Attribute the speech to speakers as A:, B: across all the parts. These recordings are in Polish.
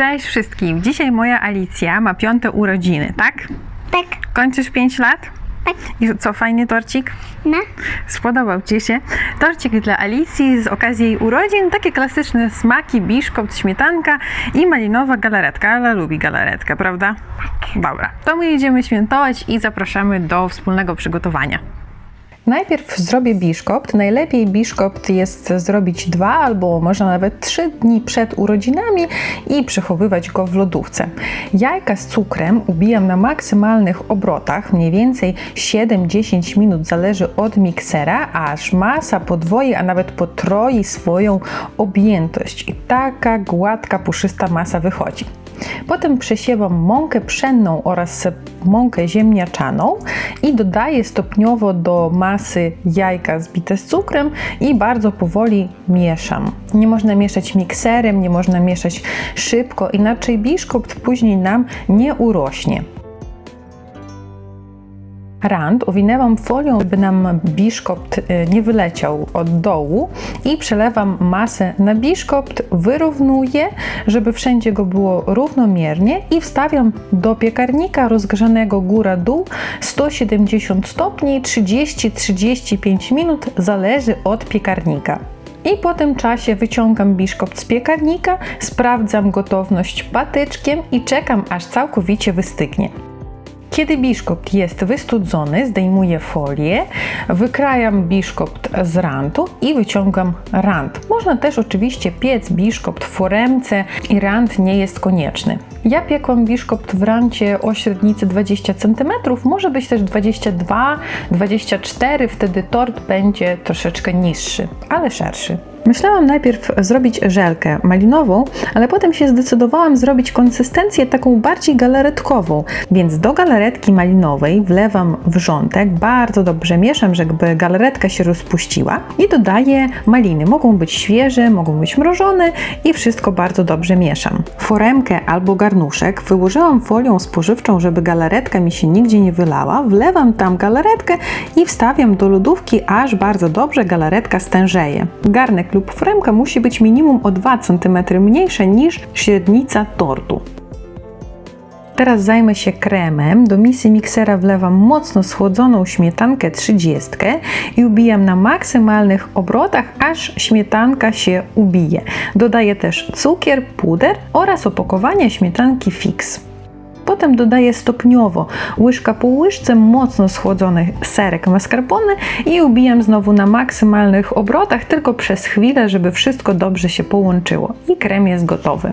A: Cześć wszystkim! Dzisiaj moja Alicja ma piąte urodziny, tak?
B: Tak,
A: Kończysz 5 lat?
B: tak,
A: I co, fajny torcik?
B: no.
A: Spodobał Ci się? Torcik dla Alicji z okazji jej urodzin, takie klasyczne smaki, biszkopt, śmietanka i malinowa galaretka. Ale lubi galaretkę, prawda? Tak. Dobra, to my jedziemy świętować i zapraszamy do wspólnego przygotowania. Najpierw zrobię biszkopt. Najlepiej biszkopt jest zrobić dwa albo można nawet trzy dni przed urodzinami i przechowywać go w lodówce. Jajka z cukrem ubijam na maksymalnych obrotach, mniej więcej 7-10 minut zależy od miksera, aż masa podwoi, a nawet potroi swoją objętość i taka gładka, puszysta masa wychodzi. Potem przesiewam mąkę pszenną oraz mąkę ziemniaczaną i dodaję stopniowo do masy jajka zbite z cukrem i bardzo powoli mieszam. Nie można mieszać mikserem, nie można mieszać szybko, inaczej biszkopt później nam nie urośnie. Rand owinęłam folią, by nam biszkopt y, nie wyleciał od dołu i przelewam masę na biszkopt, wyrównuję, żeby wszędzie go było równomiernie i wstawiam do piekarnika rozgrzanego góra-dół 170 stopni 30-35 minut, zależy od piekarnika. I po tym czasie wyciągam biszkopt z piekarnika, sprawdzam gotowność patyczkiem i czekam aż całkowicie wystygnie. Kiedy biszkopt jest wystudzony, zdejmuję folię, wykrajam biszkopt z rantu i wyciągam rant. Można też oczywiście piec biszkopt w foremce i rant nie jest konieczny. Ja piekłam biszkopt w rancie o średnicy 20 cm, może być też 22, 24, wtedy tort będzie troszeczkę niższy, ale szerszy. Myślałam najpierw zrobić żelkę malinową, ale potem się zdecydowałam zrobić konsystencję taką bardziej galaretkową, więc do galaretki malinowej wlewam wrzątek, bardzo dobrze mieszam, żeby galaretka się rozpuściła i dodaję maliny. Mogą być świeże, mogą być mrożone i wszystko bardzo dobrze mieszam. Foremkę albo garnuszek wyłożyłam folią spożywczą, żeby galaretka mi się nigdzie nie wylała, wlewam tam galaretkę i wstawiam do lodówki, aż bardzo dobrze galaretka stężeje. Garnek lub foremka musi być minimum o 2 cm mniejsza niż średnica tortu. Teraz zajmę się kremem. Do misy miksera wlewam mocno schłodzoną śmietankę 30 i ubijam na maksymalnych obrotach, aż śmietanka się ubije. Dodaję też cukier, puder oraz opakowanie śmietanki fix. Potem dodaję stopniowo łyżka po łyżce mocno schłodzony serek mascarpone i ubijam znowu na maksymalnych obrotach, tylko przez chwilę, żeby wszystko dobrze się połączyło. I krem jest gotowy.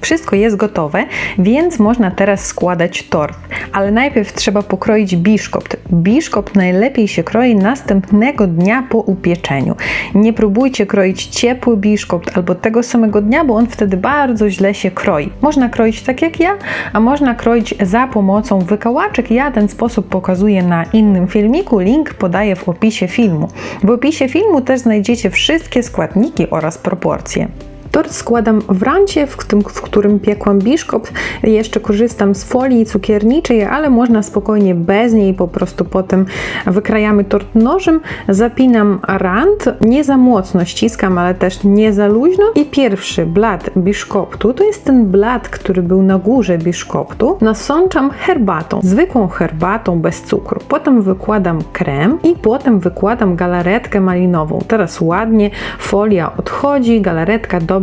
A: Wszystko jest gotowe, więc można teraz składać tort. Ale najpierw trzeba pokroić biszkopt. Biszkopt najlepiej się kroi następnego dnia po upieczeniu. Nie próbujcie kroić ciepły biszkopt albo tego samego dnia, bo on wtedy bardzo źle się kroi. Można kroić tak jak ja, a można kroić za pomocą wykałaczek. Ja ten sposób pokazuję na innym filmiku. Link podaję w opisie filmu. W opisie filmu też znajdziecie wszystkie składniki oraz proporcje. Tort składam w rancie, w, tym, w którym piekłam biszkopt. Jeszcze korzystam z folii cukierniczej, ale można spokojnie bez niej, po prostu potem wykrajamy tort nożem, zapinam rant, nie za mocno ściskam, ale też nie za luźno i pierwszy blat biszkoptu, to jest ten blat, który był na górze biszkoptu, nasączam herbatą, zwykłą herbatą bez cukru. Potem wykładam krem i potem wykładam galaretkę malinową. Teraz ładnie folia odchodzi, galaretka dobrze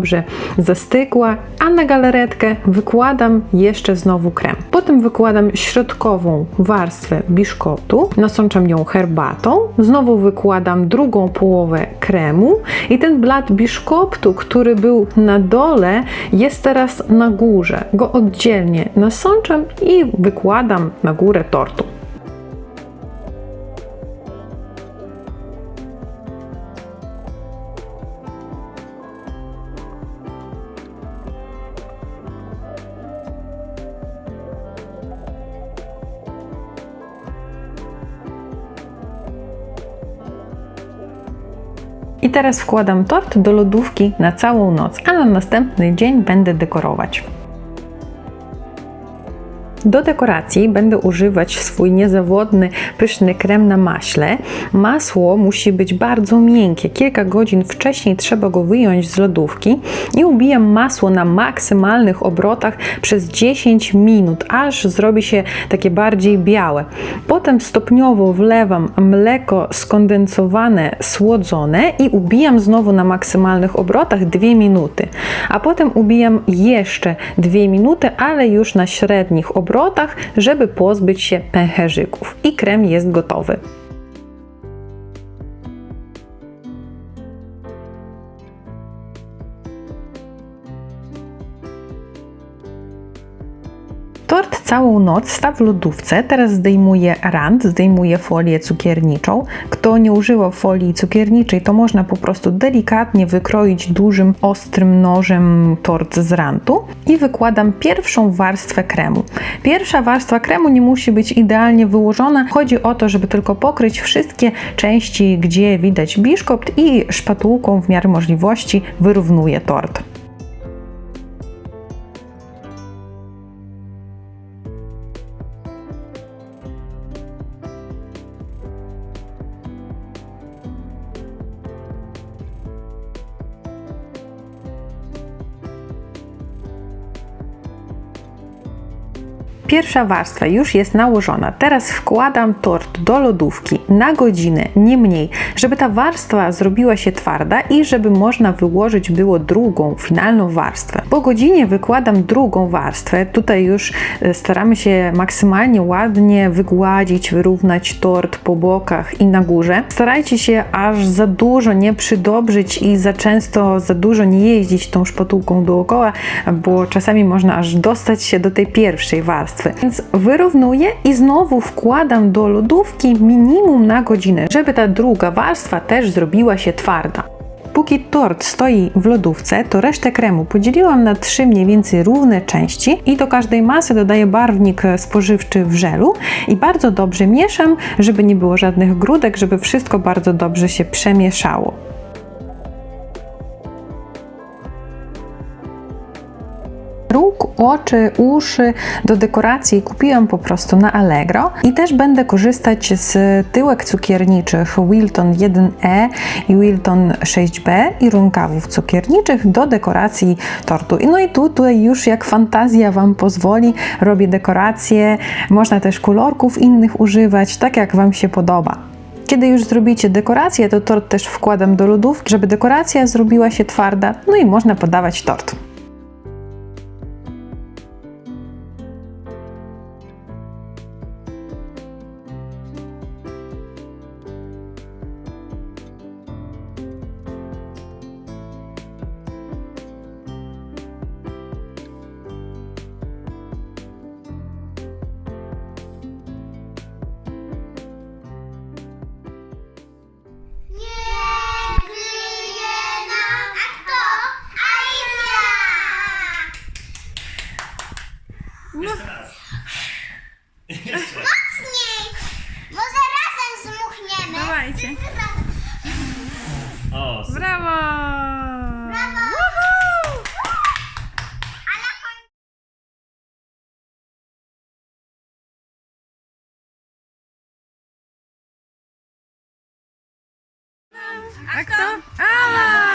A: zastygła, a na galaretkę wykładam jeszcze znowu krem. Potem wykładam środkową warstwę biszkoptu, nasączam ją herbatą, znowu wykładam drugą połowę kremu i ten blat biszkoptu, który był na dole, jest teraz na górze. Go oddzielnie nasączam i wykładam na górę tortu. I teraz wkładam tort do lodówki na całą noc, a na następny dzień będę dekorować. Do dekoracji będę używać swój niezawodny, pyszny krem na maśle. Masło musi być bardzo miękkie. Kilka godzin wcześniej trzeba go wyjąć z lodówki i ubijam masło na maksymalnych obrotach przez 10 minut, aż zrobi się takie bardziej białe. Potem stopniowo wlewam mleko skondensowane, słodzone i ubijam znowu na maksymalnych obrotach 2 minuty. A potem ubijam jeszcze 2 minuty, ale już na średnich obrotach, żeby pozbyć się pęcherzyków. I krem jest gotowy. Tort całą noc stał w lodówce, teraz zdejmuję rand, zdejmuję folię cukierniczą. Kto nie używa folii cukierniczej, to można po prostu delikatnie wykroić dużym, ostrym nożem tort z randu i wykładam pierwszą warstwę kremu. Pierwsza warstwa kremu nie musi być idealnie wyłożona, chodzi o to, żeby tylko pokryć wszystkie części, gdzie widać biszkopt i szpatułką w miarę możliwości wyrównuję tort. Pierwsza warstwa już jest nałożona. Teraz wkładam tort do lodówki na godzinę, nie mniej, żeby ta warstwa zrobiła się twarda i żeby można wyłożyć było drugą, finalną warstwę. Po godzinie wykładam drugą warstwę. Tutaj już e, staramy się maksymalnie ładnie wygładzić, wyrównać tort po bokach i na górze. Starajcie się aż za dużo nie przydobrzyć i za często za dużo nie jeździć tą szpatułką dookoła, bo czasami można aż dostać się do tej pierwszej warstwy. Więc wyrównuję i znowu wkładam do lodówki minimum na godzinę, żeby ta druga warstwa też zrobiła się twarda. Póki tort stoi w lodówce, to resztę kremu podzieliłam na trzy mniej więcej równe części i do każdej masy dodaję barwnik spożywczy w żelu i bardzo dobrze mieszam, żeby nie było żadnych grudek, żeby wszystko bardzo dobrze się przemieszało. Oczy, uszy do dekoracji kupiłam po prostu na Allegro i też będę korzystać z tyłek cukierniczych Wilton 1E i Wilton 6B i rękawów cukierniczych do dekoracji tortu. No i tu tutaj już jak fantazja Wam pozwoli, robię dekoracje, można też kolorków innych używać, tak jak Wam się podoba. Kiedy już zrobicie dekorację, to tort też wkładam do lodówki, żeby dekoracja zrobiła się twarda, no i można podawać tort.
C: Jeszcze.
B: Mocniej! Może razem zmuchniemy.
A: Dawajcie.
C: O, super.
A: Brawo!
B: Brawo! A na końcu...
A: A kto? Ala!